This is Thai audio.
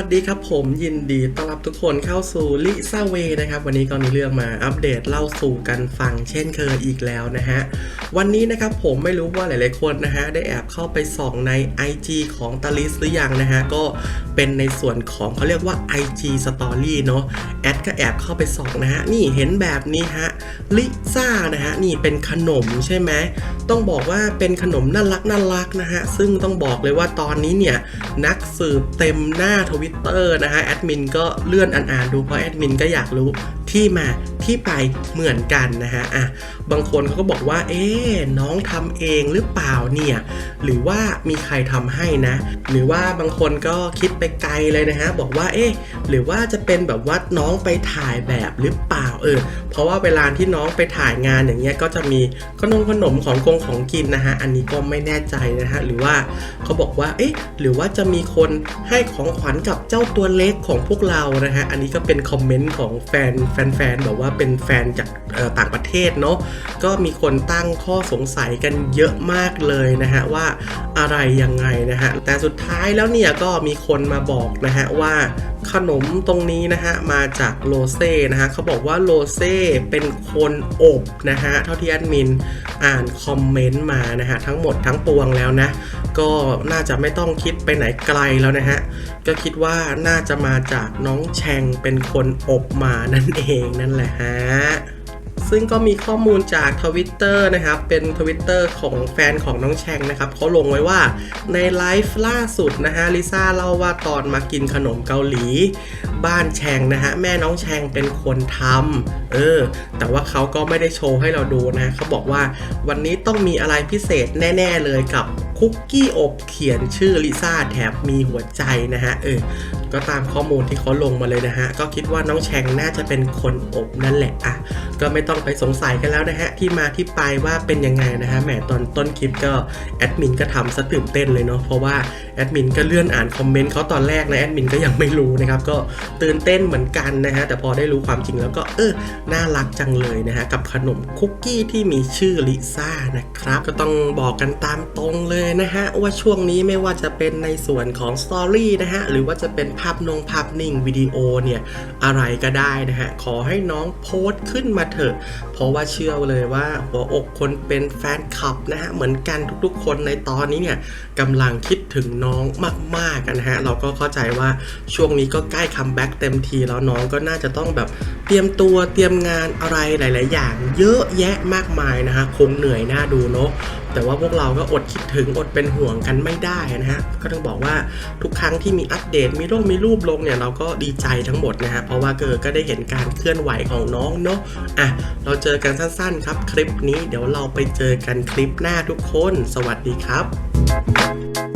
ัสดีครับผมยินดีต้อนรับทุกคนเข้าสู่ลิซ่าเวนะครับ วันนี้ก็มีเรื่องมาอัปเดตเล่าสู่กันฟังเช่นเคยอีกแล้วนะฮะ วันนี้นะครับผมไม่รู้ว่าหลายๆคนนะฮะ ได้แอบเข้าไปส่องใน IG ของตาลิสหรือยังนะฮะ ก็เป็นในส่วนของเขาเรียกว่า IG Story เนาะแอดก็แอบเข้าไปส่องนะฮะ นี่เห็นแบบนี้ฮะลิซ่านะฮะ นี่เป็นขนมใช่ไหมต้องบอกว่าเป็นขนมน่ารักน่ารักนะฮะซึ่งต้องบอกเลยว่าตอนนี้เนี่ยนักสืบเต็มหน้าทวิต Twitter นะฮะแอดมินก็เลื่อนอ่านๆดูเพราะแอดมินก็อยากรู้ ที่มาที่ไปเหมือนกันนะฮะอะบางคนเขาก็บอกว่า เอ๊ะน้องทำเองหรือเปล่าเนี่ย หรือว่ามีใครทำให้นะ หรือว่าบางคนก็คิดไปไกลเลยนะฮะ บอกว่า เอ๊ะหรือว่าจะเป็นแบบว่าน้องไปถ่ายแบบหรือเปล่าเออ เพราะว่าเวลาที่น้องไปถ่ายงานอย่างเงี้ยก็จะมีขนมขนมของกงของกินนะฮะ อันนี้ก็ไม่แน่ใจนะฮะ หรือว่าเขาบอกว่า เอ๊ะหรือว่าจะมีคนให้ของขวัญกับเจ้าตัวเล็กของพวกเรานะฮะ อันนี้ก็เป็นคอมเมนต์ของแฟนแฟแฟนๆแบบว่าเป็นแฟนจากต่างประเทศเนาะก็มีคนตั้งข้อสงสัยกันเยอะมากเลยนะฮะว่าอะไรยังไงนะฮะแต่สุดท้ายแล้วเนี่ยก็มีคนมาบอกนะฮะว่าขนมตรงนี้นะฮะมาจากโลเซ่นะฮะเขาบอกว่าโลเซ่เป็นคนอบนะฮะเท่าที่แอดมินอ่านคอมเมนต์มานะฮะทั้งหมดทั้งปวงแล้วนะ ก็น่าจะไม่ต้องคิดไปไหนไกลแล้วนะฮะก็คิดว่าน่าจะมาจากน้องแชงเป็นคนอบมานั่นเองนั่นแหละฮะซึ่งก็มีข้อมูลจากทวิตเตอร์นะครับ เป็นทวิตเตอร์ของแฟนของน้องแชงนะครับเขาลงไว้ว่าในไลฟ์ล่าสุดนะฮะลิซ่าเล่าว่าตอนมากินขนมเกาหลี บ้านแชงนะฮะแม่น้องแชงเป็นคนทำเออ แต่ว่าเขาก็ไม่ได้โชว์ให้เราดูนะเขาบอกว่าวันนี้ต้องมีอะไรพิเศษแน่ ๆ เลยกับคุกกี้อบเขียนชื่อลิซ่าแถบมีหัวใจนะฮะเออ ก็ตามข้อมูลที่เขาลงมาเลยนะฮะ ก็คิดว่าน้องแชงน่าจะเป็นคนอบนั่นแหละอะก็ไม่ต้องไปสงสัยกันแล้วนะฮะ ที่มาที่ไปว่าเป็นยังไงนะฮะแหมตอนต้นคลิปก็แอดมินก็ทำสะตื่นเต้นเลยเนาะเพราะว่าแอดมินก็เลื่อนอ่านคอมเมนต์เขาตอนแรกนะแอดมินก็ยังไม่รู้นะครับก็ตื่นเต้นเหมือนกันนะฮะแต่พอได้รู้ความจริงแล้วก็เออน่ารักจังเลยนะฮะกับขนมคุกกี้ที่มีชื่อลิซ่านะครับก็ต้องบอกกันตามตรงเลยนะฮะว่าช่วงนี้ไม่ว่าจะเป็นในส่วนของสตอรี่นะฮะหรือว่าจะเป็นภาพนงภาพนิ่งวิดีโอเนี่ยอะไรก็ได้นะฮะขอให้น้องโพสต์ขึ้นมาเถอะ เพราะว่าเชื่อเลยว่าหัวอกคนเป็นแฟนคลับนะฮะเหมือนกันทุกๆ คนในตอนนี้เนี่ยกำลังคิดถึงน้องมากๆกันนะฮะเราก็เข้าใจว่าช่วงนี้ก็ใกล้คัมแบ็กเต็มทีแล้วน้องก็น่าจะต้องแบบเตรียมตัวเตรียมงานอะไรหลาย ๆ อย่าง เยอะแยะมากมายนะฮะคงเหนื่อยหน้าดูเนาะแต่ว่าพวกเราก็อดคิดถึงอดเป็นห่วงกันไม่ได้นะฮะก็ต้องบอกว่าทุกครั้งที่มีอัปเดตมีรูปมีรูปลงเนี่ยเราก็ดีใจทั้งหมดนะฮะเพราะว่าเกิดก็ได้เห็นการเคลื่อนไหวของน้องเนาะอะเราเจอกันสั้นๆ ครับคลิปนี้เดี๋ยวเราไปเจอกันคลิปหน้าทุกคน สวัสดีครับ